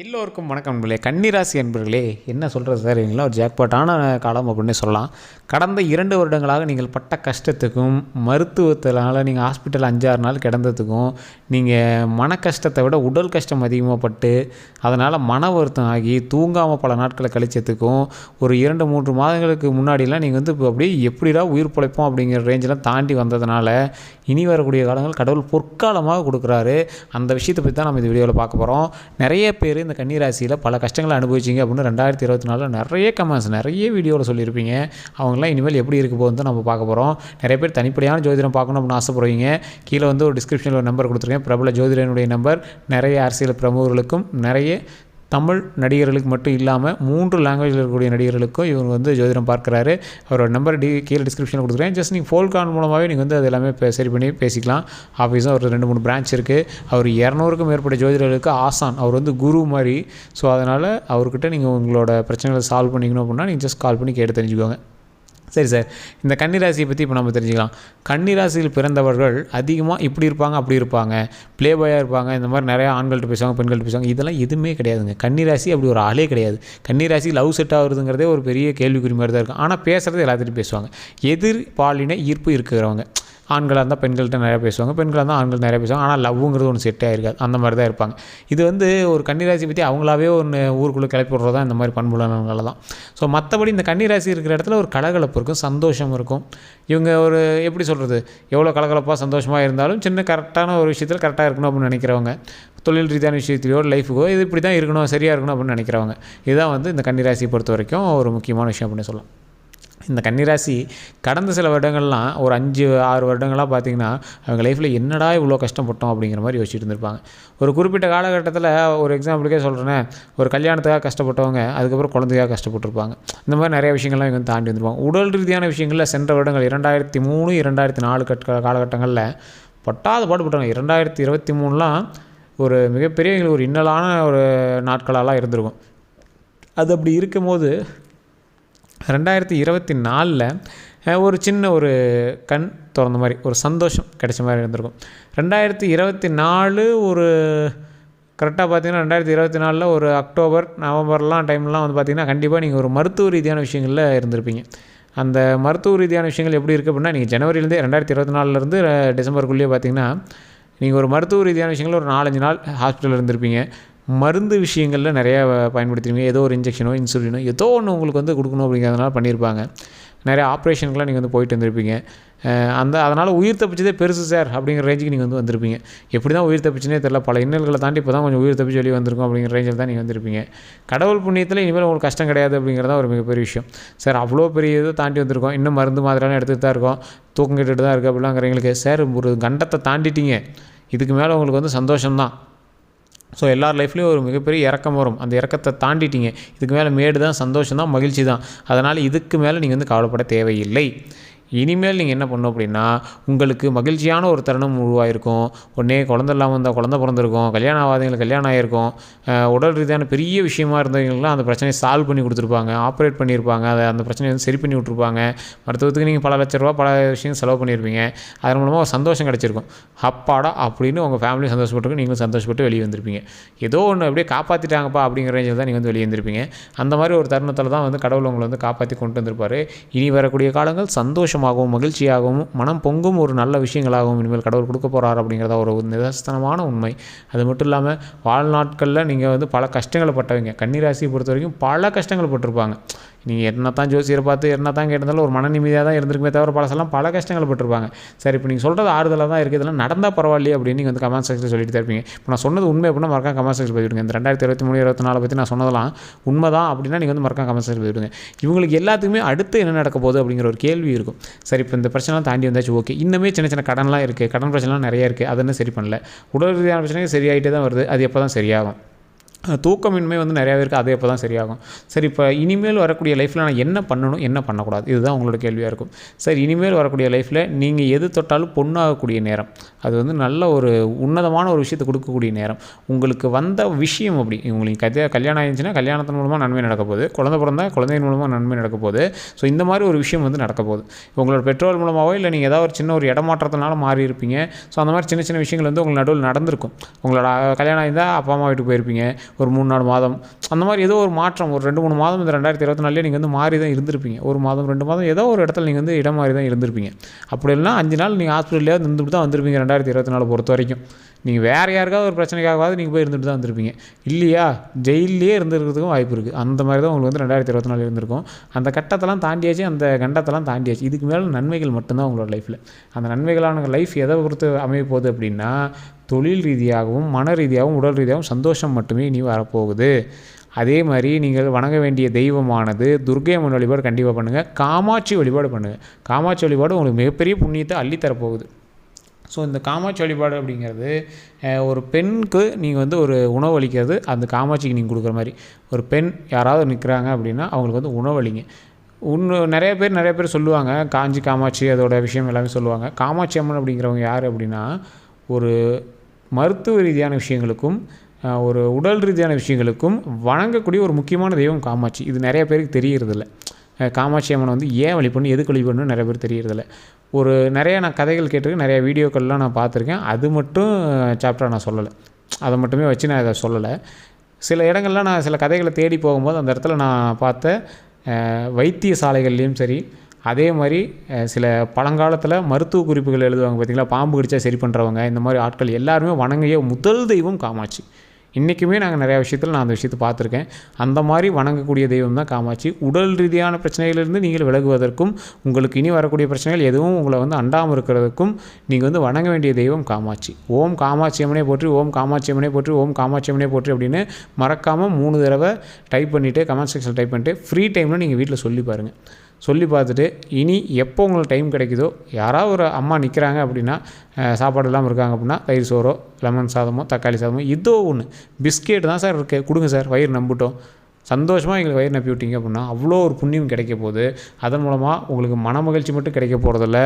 எல்லோருக்கும் வணக்கம் நண்பர்களே. கன்னிராசி அன்பர்களே என்ன சொல்கிறது சார்? இவங்களாம் ஒரு ஜாக்பாட்டான காலம் அப்படின்னு சொல்லலாம். கடந்த இரண்டு வருடங்களாக நீங்கள் பட்ட கஷ்டத்துக்கும் மருத்துவத்தினால் நீங்கள் ஹாஸ்பிட்டல் அஞ்சாறு நாள் கிடந்ததுக்கும் நீங்கள் மன கஷ்டத்தை விட உடல் கஷ்டம் அதிகமாக பட்டு அதனால் மன வருத்தம் ஆகி தூங்காமல் பல நாட்களை கழிச்சதுக்கும் ஒரு இரண்டு மூன்று மாதங்களுக்கு முன்னாடிலாம் நீங்கள் வந்து இப்போ அப்படியே எப்படிடா உயிர் பிழைப்போம் அப்படிங்கிற ரேஞ்செலாம் தாண்டி வந்ததுனால இனி வரக்கூடிய காலங்கள் கடவுள் பொற்காலமாக கொடுக்குறாரு. அந்த விஷயத்தை பற்றி தான் நம்ம இந்த வீடியோவில் பார்க்க போகிறோம் நிறைய பேர் இந்த கன்னிராசியில் பல கஷ்டங்களை அனுபவிச்சிங்க அப்படின்னு ரெண்டாயிரத்தி இருபத்தி நாலில் நிறைய கமெண்ட்ஸ் நிறைய வீடியோவில் சொல்லியிருப்பீங்க. அவங்களாம் இனிமேல் எப்படி இருக்க போகுதுன்னு நம்ம பார்க்க போகிறோம் நிறைய பேர் தனிப்படையான ஜோதிடம் பார்க்கணும் அப்படின்னு ஆசைப்படுவீங்க. கீழே வந்து ஒரு டிஸ்கிரிப்ஷனில் ஒரு நம்பர் கொடுத்துருக்கேன். பிரபல ஜோதிடனுடைய நம்பர் நிறைய அரசியல் பிரமுகர்களுக்கும் நிறைய தமிழ் நடிகர்களுக்கு மட்டும் இல்லாமல் மூன்று லாங்குவேஜில் இருக்கக்கூடிய நடிகர்களுக்கும் இவர் வந்து ஜோதிடம் பார்க்குறாரு. அவரோட நம்பர் டி கீழே டிஸ்கிரிப்ஷனில் கொடுக்குறேன். ஜஸ்ட் நீங்கள் ஃபோன் கால் மூலமாகவே நீங்கள் வந்து அது எல்லாமே சரி பண்ணி பேசிக்கலாம். ஆஃபீஸும் ஒரு ரெண்டு மூணு பிரான்ச் இருக்குது அவர் இரநூறுக்கும் மேற்பட்ட ஜோதிடர்களுக்கு ஆசான். அவர் வந்து குரு மாதிரி. ஸோ அதனால் அவர்கிட்ட நீங்கள் உங்களோட பிரச்சனைகளை சால்வ் பண்ணிக்கணும் அப்படின்னா நீங்கள் ஜஸ்ட் கால் பண்ணி கேட்டு தெரிஞ்சுக்கோங்க. சரி சார் இந்த கன்னிராசியை பற்றி இப்போ நம்ம தெரிஞ்சுக்கலாம். கன்னிராசியில் பிறந்தவர்கள் அதிகமாக இப்படி இருப்பாங்க அப்படி இருப்பாங்க. ப்ளே பாயாக இருப்பாங்க இந்த மாதிரி நிறையா ஆண்கள்கிட்ட பேசுவாங்க பெண்கள்ட்ட பேசுவாங்க. இதெல்லாம் எதுவுமே கிடையாதுங்க. கன்னிராசி அப்படி ஒரு ஆளே கிடையாது. கன்னிராசி லவ் செட் ஆகுதுங்கிறதே ஒரு பெரிய கேள்விக்குறி மாதிரி தான் இருக்கும். ஆனால் பேசுகிறது எல்லாத்திட்டும் பேசுவாங்க. எதிர் பாலின ஈர்ப்பு இருக்கிறவங்க. ஆண்களாக இருந்தால் பெண்கள்கிட்ட நிறையா பேசுவாங்க பெண்களாக இருந்தால் ஆண்கள் நிறையா பேசுவாங்க ஆனால் லவ்வுங்கிறது ஒன்று செட் இருக்காது அந்த மாதிரி தான் இருப்பாங்க. இது வந்து ஒரு கன்னிராசி பற்றி அவங்களாவே ஒன்று ஊருக்குள்ளே கிளப்பி விட்றது தான் இந்த மாதிரி பண்புலனங்கள் தான். ஸோ மற்றபடி இந்த கன்னிராசி இருக்கிற இடத்துல ஒரு கலகலப்பு இருக்கும் சந்தோஷம் இருக்கும். இவங்க ஒரு எப்படி சொல்கிறது எவ்வளோ கலகலப்பாக சந்தோஷமாக இருந்தாலும் சின்ன கரெக்டான ஒரு விஷயத்தில் கரெக்டாக இருக்கணும் அப்படின்னு நினைக்கிறவங்க தொழில் ரீதியான விஷயத்திலையோ லைஃபுக்கோ இது இப்படி தான் இருக்கணும் சரியாக இருக்கணும் அப்படின்னு நினைக்கிறவங்க இதுதான் வந்து இந்த கன்னிராசியை பொறுத்த வரைக்கும் ஒரு முக்கியமான விஷயம் அப்படின்னு சொல்லலாம். இந்த கன்னிராசி கடந்த சில வருடங்கள்லாம் ஒரு அஞ்சு ஆறு வருடங்களாக பார்த்தீங்கன்னா அவங்க லைஃப்பில் என்னடா இவ்வளோ கஷ்டப்பட்டோம் அப்படிங்கிற மாதிரி யோசிச்சுட்டு இருந்திருப்பாங்க. ஒரு குறிப்பிட்ட காலகட்டத்தில் ஒரு எக்ஸாம்பிளுக்கே சொல்கிறேனே ஒரு கல்யாணத்துக்காக கஷ்டப்பட்டவங்க அதுக்கப்புறம் குழந்தைக்காக கஷ்டப்பட்டிருப்பாங்க. இந்த மாதிரி நிறைய விஷயங்கள்லாம் இவங்க தாண்டி வந்துருப்பாங்க. உடல் ரீதியான விஷயங்களில் சென்ற வருடங்கள் இரண்டாயிரத்தி மூணு இரண்டாயிரத்தி நாலு கட்ட காலகட்டங்களில் பட்டாத பாடுபட்டாங்க இரண்டாயிரத்தி இருபத்தி மூணுலாம் ஒரு மிகப்பெரிய எங்களுக்கு ஒரு இன்னலான ஒரு நாட்களெல்லாம் இருந்திருக்கும். அது அப்படி இருக்கும்போது ரெண்டாயிரத்தி இருபத்தி நாலில் ஒரு சின்ன ஒரு கண் திறந்த மாதிரி ஒரு சந்தோஷம் கிடைச்ச மாதிரி இருந்திருக்கும். ரெண்டாயிரத்தி இருபத்தி நாலு ஒரு கரெக்டாக பார்த்தீங்கன்னா ரெண்டாயிரத்தி இருபத்தி நாலில் ஒரு அக்டோபர் நவம்பர்லாம் டைம்லாம் வந்து பார்த்தீங்கன்னா கண்டிப்பாக நீங்கள் ஒரு மருத்துவ ரீதியான விஷயங்களில் இருந்திருப்பீங்க. அந்த மருத்துவ ரீதியான விஷயங்கள் எப்படி இருக்குது அப்படின்னா நீங்கள் ஜனவரிலேருந்து ரெண்டாயிரத்தி இருபத்தி நாலுலேருந்து டிசம்பருக்குள்ளேயே பார்த்தீங்கன்னா நீங்கள் ஒரு மருத்துவ ரீதியான விஷயங்கள் ஒரு நாலஞ்சு நாள் ஹாஸ்பிட்டலில் இருந்திருப்பீங்க. மருந்து விஷயங்களில் நிறையா பயன்படுத்திருப்பீங்க ஏதோ ஒரு இன்ஜெக்ஷனோ இன்சுலினோ ஏதோ ஒன்று உங்களுக்கு வந்து கொடுக்கணும் அப்படிங்கிறதுனால பண்ணியிருப்பாங்க நிறைய ஆப்ரேஷனுக்குலாம் நீங்கள் வந்து போயிட்டு வந்திருப்பீங்க. அந்த அதனால் உயிர் தப்பிச்சதே பெருசு சார் அப்படிங்கிற ரேஞ்சுக்கு நீங்கள் வந்து வந்திருப்பீங்க. எப்படி தான் உயிர் தப்பிச்சுனே தெரில பல இன்னல்களை தாண்டி இப்போ தான் கொஞ்சம் உயிர் தப்பிச்சு வெளியே வந்திருக்கும் அப்படிங்கிற ரேஞ்சில் தான் நீங்கள் வந்திருப்பீங்க. கடவுள் புண்ணியத்தில் இனிமேல் உங்களுக்கு கஷ்டம் கிடையாது அப்படிங்கிறதா ஒரு மிகப்பெரிய விஷயம். சார் அவ்வளோ பெரிய இதை தாண்டி வந்திருக்கோம். இன்னும் மருந்து மாதிரிலாம் எடுத்துகிட்டு தான் இருக்கோம். தூக்கம் கெட்டுட்டு தான் இருக்குது அப்படிலாங்கிறவங்களுக்கு சார் ஒரு கண்டத்தை தாண்டிட்டீங்க. இதுக்கு மேலே உங்களுக்கு வந்து சந்தோஷம்தான். ஸோ எல்லார் லைஃப்லேயும் ஒரு மிகப்பெரிய இறக்கம் வரும். அந்த இறக்கத்தை தாண்டிட்டீங்க. இதுக்கு மேலே மேடு தான் சந்தோஷம் தான் மகிழ்ச்சி தான். அதனால் இதுக்கு மேலே நீங்கள் வந்து கவலைப்பட தேவையில்லை. இனிமேல் நீங்கள் என்ன பண்ணணும் அப்படின்னா உங்களுக்கு மகிழ்ச்சியான ஒரு தருணம் உருவாயிருக்கும். உடனே குழந்தை இல்லாமல் இருந்தால் குழந்தை பிறந்திருக்கும் கல்யாணம் ஆகாதவங்களுக்கு கல்யாணம் ஆகிருக்கும் உடல் ரீதியான பெரிய விஷயமா இருந்தவங்களுக்குலாம் அந்த பிரச்சனையை சால்வ் பண்ணி கொடுத்துருப்பாங்க ஆப்ரேட் பண்ணியிருப்பாங்க அதை அந்த பிரச்சனையை வந்து சரி பண்ணி விட்ருப்பாங்க மருத்துவத்துக்கு நீங்கள் பல லட்ச ரூபா பல விஷயம் செலவு பண்ணியிருப்பீங்க அதன் மூலமாக ஒரு சந்தோஷம் கிடச்சிருக்கும். அப்பாடா அப்படின்னு உங்கள் ஃபேமிலி சந்தோஷப்பட்டிருக்கும். நீங்களும் சந்தோஷப்பட்டு வெளியே வந்திருப்பீங்க. ஏதோ ஒன்று அப்படியே காப்பாற்றிட்டாங்கப்பா அப்படிங்கிற ரேஞ்சில் தான் நீங்கள் வந்து வெளியே வந்திருப்பீங்க. அந்த மாதிரி ஒரு தருணத்தில் தான் வந்து கடவுள் உங்களை வந்து காப்பாற்றி கொண்டு வந்திருப்பாரு. இனி வரக்கூடிய காலங்கள் சந்தோஷம் சந்தோஷமாகவும் மகிழ்ச்சியாகவும் மனம் பொங்கும் ஒரு நல்ல விஷயங்களாகவும் இனிமேல் கடவுள் கொடுக்க போகிறார் அப்படிங்கிறத ஒரு நிதர்சனமான உண்மை. அது மட்டும் இல்லாமல் வாழ்நாட்களில் நீங்கள் வந்து பல கஷ்டங்களை பட்டவங்க. கன்னிராசியை பொறுத்த வரைக்கும் பல கஷ்டங்கள் பட்டிருப்பாங்க. நீங்கள் என்ன தான் ஜோசியரை பார்த்து என்ன தான் கேட்டிருந்தாலும் ஒரு மன நிம்மதியாக தான் இருந்திருக்குமே தவிர பழசெல்லாம் பல கஷ்டங்கள் பட்டிருப்பாங்க. சரி இப்போ நீங்கள் சொல்கிறது ஆறுதலாக தான் இருக்குது இதெல்லாம் நடந்தால் பரவாயில்லையே அப்படின்னு நீங்கள் வந்து கமெண்ட் செக்ஷனில் சொல்லிட்டு இருப்பீங்க. இப்போ நான் சொன்னது உண்மை அப்படின்னா மறக்காம கமெண்ட் செக்ஷன் பதிவிடுங்க இந்த ரெண்டாயிரத்தி இருபத்தி மூணு இருபத்தி நாலு பற்றி நான் சொன்னதெல்லாம் உண்மை தான் அப்படின்னா நீங்கள் வந்து மறக்காம கமெண்ட் செக்ஷன் பதிவிடுங்க இவங்களுக்கு எல்லாத்துக்குமே அடுத்து என்ன நடக்க போகுது அப்படிங்கிற ஒரு கேள்வி இருக்கும். சரி இப்போ இந்த பிரச்சனைலாம் தாண்டி வந்தாச்சு ஓகே இன்னுமே சின்ன சின்ன கடன்லாம் இருக்குது கடன் பிரச்சனைலாம் நிறைய இருக்குது அதுன்னு சரி பண்ணல. உடல் ரீதியான பிரச்சனை சரியாயிட்டே தான் வருது. அது எப்போ தான் சரியாகும்? தூக்கமின்மை வந்து நிறையாவே இருக்குது அது அப்போ தான் சரியாகும். சரி இப்போ இனிமேல் வரக்கூடிய லைஃப்பில் நான் என்ன பண்ணணும் என்ன பண்ணக்கூடாது? இதுதான் உங்களோட கேள்வியாக இருக்கும். சரி இனிமேல் வரக்கூடிய லைஃப்பில் நீங்கள் எது தொட்டாலும் பொண்ணாகக்கூடிய நேரம். அது வந்து நல்ல ஒரு உன்னதமான ஒரு விஷயத்தை கொடுக்கக்கூடிய நேரம். உங்களுக்கு வந்த விஷயம் அப்படி. உங்களுக்கு கல்யா கல்யாணம் ஆயிடுச்சுன்னா கல்யாணத்தின் மூலமாக நன்மை நடக்க போகுது. குழந்தை பிறந்தா குழந்தையின் மூலமாக நன்மை நடக்க போகுது. ஸோ இந்த மாதிரி ஒரு விஷயம் வந்து நடக்க போகுது. உங்களோட பெற்றோர் மூலமாகவோ இல்லை நீங்கள் ஏதாவது ஒரு சின்ன ஒரு இடமாற்றத்தினால மாறி இருப்பீங்க. ஸோ அந்த மாதிரி சின்ன சின்ன விஷயங்கள் வந்து உங்களுக்கு நடுவில் நடந்திருக்கும். உங்களோட கல்யாணம் ஆயிருந்தால் அப்பா அம்மா வீட்டுக்கு போயிருப்பீங்க. ஒரு மூணு நாலு மாதம். அந்த மாதிரி ஏதோ ஒரு மாற்றம் ஒரு ரெண்டு மூணு மாதம் இந்த ரெண்டாயிரத்தி இருபத்தி நாலுலேயே நீங்கள் வந்து மாறி தான் இருந்திருப்பீங்க. ஒரு மாதம் ரெண்டு மாதம் ஏதோ ஒரு இடத்துல நீங்கள் வந்து இடம் மாறி தான் இருந்திருப்பீங்க. அப்படி இல்லைனா அஞ்சு நாள் நீங்கள் ஹாஸ்பிட்டல்லையாவது இருந்துட்டு தான் வந்திருப்பீங்க ரெண்டாயிரத்தி இருபத்தி நாலு பொறுத்த வரைக்கும். நீங்கள் வேறு யாருக்காவது ஒரு பிரச்சனைக்காகவாது நீங்கள் போய் இருந்துட்டு தான் வந்திருப்பீங்க. இல்லையா? ஜெயிலே இருந்துருக்கிறதுக்கும் வாய்ப்பு இருக்குது. அந்த மாதிரி தான் உங்களுக்கு வந்து ரெண்டாயிரத்தி இருபத்தி நாலு இருந்திருக்கும். அந்த கட்டத்தெல்லாம் தாண்டியாச்சு அந்த கண்டத்தெல்லாம் தாண்டியாச்சு. இதுக்கு மேலே நன்மைகள் மட்டும்தான் உங்களோட லைஃப்பில் அந்த நன்மைகளான லைஃப் எதை பொறுத்து அமைய போகுது அப்படின்னா தொழில் ரீதியாகவும் மன ரீதியாகவும் உடல் ரீதியாகவும் சந்தோஷம் மட்டுமே இனி வரப்போகுது. அதே மாதிரி நீங்கள் வணங்க வேண்டிய தெய்வமானது துர்க்கை அம்மன் வழிபாடு கண்டிப்பாக பண்ணுங்கள் காமாட்சி வழிபாடு பண்ணுங்கள் காமாட்சி வழிபாடு உங்களுக்கு மிகப்பெரிய புண்ணியத்தை அள்ளித்தரப்போகுது. ஸோ இந்த காமாட்சி வழிபாடு அப்படிங்கிறது ஒரு பெண்ணுக்கு நீங்கள் வந்து ஒரு உணவு அளிக்கிறது அந்த காமாட்சிக்கு நீங்கள் கொடுக்குற மாதிரி. ஒரு பெண் யாராவது நிற்கிறாங்க அப்படின்னா அவங்களுக்கு வந்து உணவளிங்க இன்னும் நிறைய பேர் நிறைய பேர் சொல்லுவாங்க காஞ்சி காமாட்சி அதோட விஷயம் எல்லாமே சொல்லுவாங்க. காமாட்சி அம்மன் அப்படிங்கிறவங்க யார் அப்படின்னா ஒரு மருத்துவ ரீதியான விஷயங்களுக்கும் ஒரு உடல் ரீதியான விஷயங்களுக்கும் வணங்கக்கூடிய ஒரு முக்கியமான தெய்வம் காமாட்சி. இது நிறைய பேருக்கு தெரியறதில்ல. காமாட்சி அம்மனை வந்து ஏன் வழிபடணும் எதுக்கு வழிபடணும் நிறைய பேர் தெரியறதில்ல. ஒரு நிறைய நான் கதைகள் கேட்டிருக்கேன் நிறைய வீடியோக்கள்லாம் நான் பார்த்துருக்கேன். அது மட்டும் சாப்டராக நான் சொல்லலை. அதை மட்டுமே வச்சு நான் அதை சொல்லலை. சில இடங்கள்லாம் நான் சில கதைகளை தேடி போகும்போது அந்த இடத்துல நான் பார்த்த வைத்திய சாலைகள்லேயும் சரி அதே மாதிரி சில பழங்காலத்தில் மருத்துவ குறிப்புகள் எழுதுவாங்க பார்த்தீங்களா பாம்பு கடிச்சா சரி பண்ணுறவங்க இந்த மாதிரி ஆட்கள் எல்லாருமே வணங்கிய முதல் தெய்வம் காமாட்சி. இன்றைக்குமே நாங்கள் நிறையா விஷயத்தில் நான் அந்த விஷயத்தை பார்த்துருக்கேன். அந்த மாதிரி வணங்கக்கூடிய தெய்வம் தான் காமாட்சி. உடல் ரீதியான பிரச்சனைகளிலிருந்து நீங்கள் விலகுவதற்கும் உங்களுக்கு இனி வரக்கூடிய பிரச்சனைகள் எதுவும் உங்களை வந்து அண்டாமல் இருக்கிறதுக்கும் நீங்கள் வந்து வணங்க வேண்டிய தெய்வம் காமாட்சி. ஓம் காமாட்சி அம்மனே போற்றி ஓம் காமாட்சி அம்மனே போற்றி ஓம் காமாட்சி அம்மனே போற்றி அப்படின்னு மறக்காமல் மூணு தடவை டைப் பண்ணிவிட்டு கமெண்ட் செக்ஷன் டைப் பண்ணிட்டு ஃப்ரீ டைமில் நீங்கள் வீட்டில் சொல்லி பாருங்கள் சொல்லி பார்த்துட்டு இனி எப்போ உங்களுக்கு டைம் கிடைக்குதோ யாராவது ஒரு அம்மா நிற்கிறாங்க அப்படின்னா சாப்பாடு இல்லாமல் இருக்காங்க அப்படின்னா தயிர் சோறோ லெமன் சாதமோ தக்காளி சாதமோ இதோ ஒன்று பிஸ்கெட் தான் சார் இருக்குது கொடுங்க சார் வயிறு நம்பிட்டோம். சந்தோஷமாக எங்களுக்கு வயிறு நப்பி விட்டீங்க அப்படின்னா அவ்வளோ ஒரு புண்ணியம் கிடைக்க போகுது. அதன் மூலமாக உங்களுக்கு மன மகிழ்ச்சி மட்டும் கிடைக்க போகிறதில்ல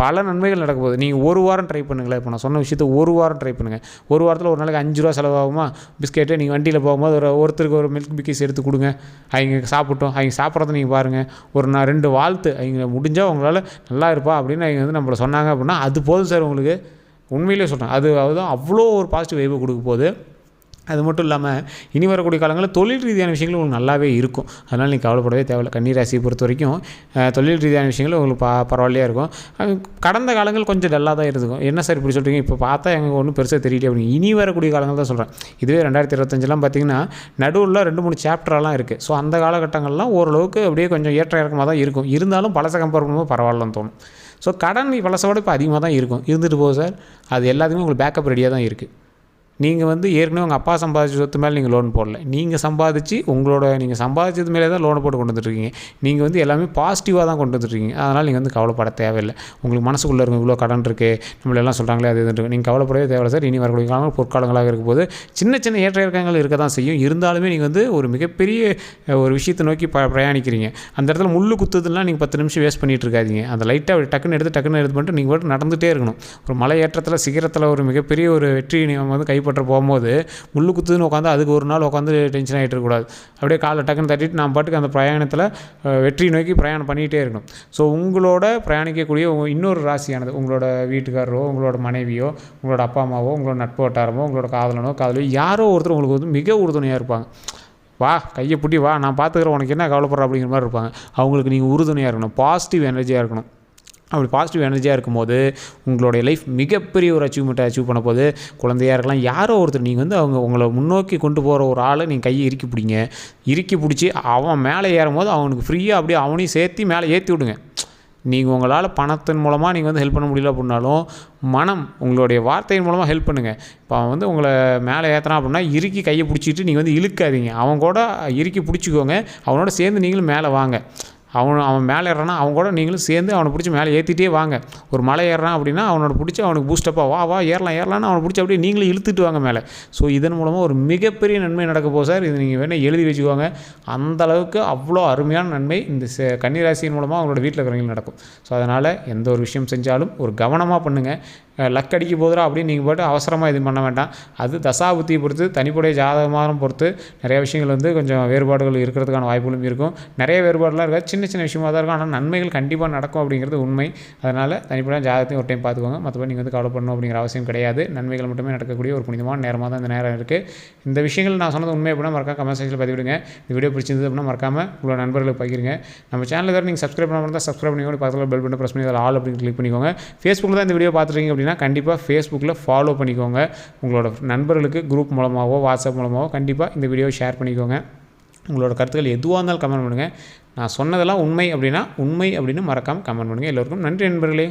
பல நன்மைகள் நடக்க போகுது. நீங்கள் ஒரு வாரம் ட்ரை பண்ணுங்களேன். இப்போ நான் சொன்ன விஷயத்த ஒரு வாரம் ட்ரை பண்ணுங்கள் ஒரு வாரத்தில் ஒரு நாளைக்கு அஞ்சு ரூபா செலவாகுமா? பிஸ்கெட்டு நீங்கள் வண்டியில் போகும்போது ஒரு ஒருத்தருக்கு ஒரு மில்க் பிக்கிஸ் எடுத்து கொடுங்க. அவங்க சாப்பிட்டோம். அவங்க சாப்பிட்றத நீங்கள் பாருங்கள் ஒரு நான் ரெண்டு வாழ்த்து. அவங்க முடிஞ்சால் உங்களால் நல்லா இருப்பா அப்படின்னு அவங்க வந்து நம்மளை சொன்னாங்க அப்படின்னா அது போதும் சார் உங்களுக்கு. உண்மையிலே சொல்கிறேன் அது அதுதான் அவ்வளோ ஒரு பாசிட்டிவ் வைவை கொடுக்க போகுது. அது மட்டும் இல்லாமல் இனி வரக்கூடிய காலங்களில் தொழில் ரீதியான விஷயங்கள் உங்களுக்கு நல்லாவே இருக்கும். அதனால் நீங்கள் கவலைப்படவே தேவையில்ல. கன்னிராசியை பொறுத்த வரைக்கும் தொழில் ரீதியான விஷயங்கள் உங்களுக்கு பா பரவாயில்லையாக இருக்கும். கடந்த காலங்கள் கொஞ்சம் டல்லாக தான் இருக்கும் என்ன சார் இப்படி சொல்கிறீங்க இப்போ பார்த்தா எங்களுக்கு ஒன்றும் பெருசாக தெரியல அப்படின்னு. இனி வரக்கூடிய காலங்கள் தான் சொல்கிறேன் இதுவே ரெண்டாயிரத்தி இருபத்தஞ்செலாம் பார்த்தீங்கன்னா நடுவில் ரெண்டு மூணு சாப்டர்லாம் இருக்குது ஸோ அந்த காலகட்டங்கள்லாம் ஓரளவுக்கு அப்படியே கொஞ்சம் ஏற்ற இறக்கமாக தான் இருக்கும். இருந்தாலும் பழச கம்பேர் பண்ணும்போது பரவாயில்லன்னு தோணும். ஸோ கடன் பழசோட இப்போ அதிகமாக தான் இருக்கும். இருந்துட்டு போகும் சார். அது எல்லாத்துக்குமே உங்களுக்கு பேக்கப் ரெடியாக தான் இருக்குது நீங்கள் வந்து ஏற்கனவே உங்கள் அப்பா சம்பாதிச்ச சொத்து மேலே நீங்கள் லோன் போடல. நீங்கள் சம்பாதிச்சு உங்களோட நீங்கள் சம்பாதிச்சது மேலே தான் லோனை போட்டு கொண்டு வந்துட்டுருக்கீங்க நீங்கள் வந்து எல்லாமே பாசிட்டிவாக தான் கொண்டு வந்துட்டுருக்கீங்க அதனால் நீங்கள் வந்து கவலைப்பட தேவையில்லை. உங்களுக்கு மனசுக்குள்ளே இருக்கும் இவ்வளோ கடன் இருக்குது நம்மளெல்லாம் சொல்கிறாங்களே அது இருக்குது நீங்கள் கவலைப்படவே தேவையில்லை சார். இனி வரக்கூடிய காலங்கள் பொற்காலங்களாக இருக்கும் போது சின்ன சின்ன ஏற்ற இறக்கங்கள் இருக்க தான் செய்யும். இருந்தாலுமே நீங்கள் வந்து ஒரு மிகப்பெரிய ஒரு விஷயத்தை நோக்கி ப பிரயாணிக்கிறீங்க. அந்த இடத்துல முள்ளு குத்துதுலாம் நீங்கள் பத்து நிமிஷம் வேஸ்ட் பண்ணிட்டு இருக்காதீங்க. அந்த லைட்டாக அப்படி டக்குன்னு எடுத்து டக்குன்னு எடுத்து பண்ணிட்டு நீங்கள் பாட்டு நடந்துகிட்டே இருக்கணும். ஒரு மலை ஏற்றத்தில் சிகரத்தில் ஒரு மிகப்பெரிய ஒரு வெற்றி நீங்கள் வந்து கைப்பற்ற போகும்போது முள்ளு குத்துதுன்னு உட்காந்து அதுக்கு ஒரு நாள் உட்காந்து டென்ஷன் ஆகிட்டு இருக்கக்கூடாது. அப்படியே காலை டக்குன்னு தட்டிட்டு நான் பாட்டுக்கு அந்த பிரயாணத்தில் வெற்றி நோக்கி பிரயாணம் பண்ணிகிட்டே இருக்கணும். ஸோ உங்களோட பிரயாணிக்கக்கூடிய இன்னொரு ராசியானது உங்களோட வீட்டுக்காரரோ உங்களோட மனைவியோ உங்களோட அப்பா அம்மாவோ உங்களோட நட்பு வட்டாரமோ உங்களோட காதலனோ காதலியோ யாரோ ஒருத்தர் உங்களுக்கு வந்து மிக உறுதுணையாக இருப்பாங்க. வா கையை பிடி வா நான் பார்த்துக்கிறேன் உனக்கு என்ன கவலைப்படுற அப்படிங்கிற மாதிரி இருப்பாங்க. அவங்களுக்கு நீங்கள் உறுதுணையாக இருக்கணும் பாசிட்டிவ் எனர்ஜியாக இருக்கணும். அப்படி பாசிட்டிவ் எனர்ஜியாக இருக்கும்போது உங்களுடைய லைஃப் மிகப்பெரிய ஒரு அச்சீவ்மெண்ட்டை அச்சீவ் பண்ண போது குழந்தையாக இருக்கலாம் யாரோ ஒருத்தர் நீங்கள் வந்து அவங்க உங்களை முன்னோக்கி கொண்டு போகிற ஒரு ஆளை நீங்கள் கையை இறுக்கி பிடிங்க. இறுக்கி பிடிச்சி அவன் மேலே ஏறும் போது அவனுக்கு ஃப்ரீயாக அப்படியே அவனையும் சேர்த்து மேலே ஏற்றி விடுங்க. நீங்கள் உங்களால் பணத்தின் மூலமாக நீங்கள் வந்து ஹெல்ப் பண்ண முடியல அப்படின்னாலும் மனம் உங்களுடைய வார்த்தையின் மூலமாக ஹெல்ப் பண்ணுங்கள் இப்போ அவன் வந்து உங்களை மேலே ஏற்றுறான் அப்படின்னா இறுக்கி கையை பிடிச்சிட்டு நீங்கள் வந்து இழுக்காதீங்க. அவன் கூட இறுக்கி பிடிச்சிக்கோங்க. அவனோட சேர்ந்து நீங்களும் மேலே வாங்க. அவன் அவன் மேலே ஏறானா அவன் கூட நீங்களும் சேர்ந்து அவனை பிடிச்சி மேலே ஏற்றிட்டே வாங்க. ஒரு மலை ஏறுறான் அப்படின்னா அவனோட பிடிச்சி அவனுக்கு பூஸ்டப்பாக வா வா ஏறலாம் ஏறலாம்னு அவனை பிடிச்சி அப்படியே நீங்களும் இழுத்துட்டு வாங்க மேலே. ஸோ இதன் மூலமாக ஒரு மிகப்பெரிய நன்மை நடக்க போகுது சார். இது நீங்கள் வேணால் எழுதி வச்சுக்கோங்க. அந்தளவுக்கு அவ்வளோ அருமையான நன்மை இந்த கன்னிராசியின் மூலமாக அவங்களோட வீட்டில் இருக்கிறவங்களுக்கு நடக்கும். ஸோ அதனால் எந்த ஒரு விஷயம் செஞ்சாலும் ஒரு கவனமாக பண்ணுங்கள் லக் அடிக்க போதுரா அப்படின்னு நீங்கள் போட்டு அவசரமாக இது பண்ண வேண்டாம். அது தசாபுத்தியை பொறுத்து தனிப்படைய ஜாதகமாக பொறுத்து நிறைய விஷயங்கள் வந்து கொஞ்சம் வேறுபாடுகள் இருக்கிறதுக்கான வாய்ப்புகளும் இருக்கும். நிறைய வேறுபாடுலாம் இருக்காது. சின்ன சின்ன விஷயமாக தான் இருக்கும். ஆனால் நன்மைகள் கண்டிப்பாக நடக்கும் அப்படிங்கிறது உண்மை. அதனால் தனிப்பட ஜாதகத்தையும் ஒரு டைம் பார்த்துக்கோங்க. மற்றபடி நீங்கள் வந்து கவலை பண்ணணும் அப்படிங்கிற அவசியம் கிடையாது. நன்மைகள் மட்டுமே நடக்கக்கூடிய ஒரு புனிதமான நேரமாக தான் இந்த நேரம் இருக்குது இந்த விஷயங்கள் நான் சொன்னது உண்மை அப்படின்னா மறக்காம கமெண்ட் செக்ஷனில் பதிவிடுங்க. இந்த வீடியோ பிடிச்சிருந்தது அப்படின்னா மறக்காம உங்களோட நண்பர்களுக்கு பகிருங்க. நம்ம சேனலில் தான் நீங்கள் சப்ஸ்கிரைப் பண்ணாமல் இருந்தால் சப்ஸ்கிரைப் பண்ணிக்கோங்க. பக்கத்தில் பெல் பட்டன் ப்ரெஸ் பண்ணி அதில் ஆல் அப்படின்னு கிளிக் பண்ணிக்கோங்க. ஃபேஸ்புக்கில் தான் இந்த வீடியோ பார்த்துருக்கீங்க அப்படின்னா கண்டிப்பாக ஃபேஸ்புக்கில் ஃபாலோ பண்ணிக்கோங்க. உங்களோட நண்பர்களுக்கு குரூப் மூலமாகவோ வாட்ஸ்அப் மூலமாகவோ கண்டிப்பாக இந்த வீடியோவை ஷேர் பண்ணிக்கோங்க. உங்களோட கருத்துக்கள் எதுவாக இருந்தாலும் கமெண்ட் பண்ணுங்கள் நான் சொன்னதெல்லாம் உண்மை அப்படின்னா உண்மை அப்படின்னு மறக்காமல் கமெண்ட் பண்ணுங்கள் எல்லோருக்கும் நன்றி நண்பர்களே.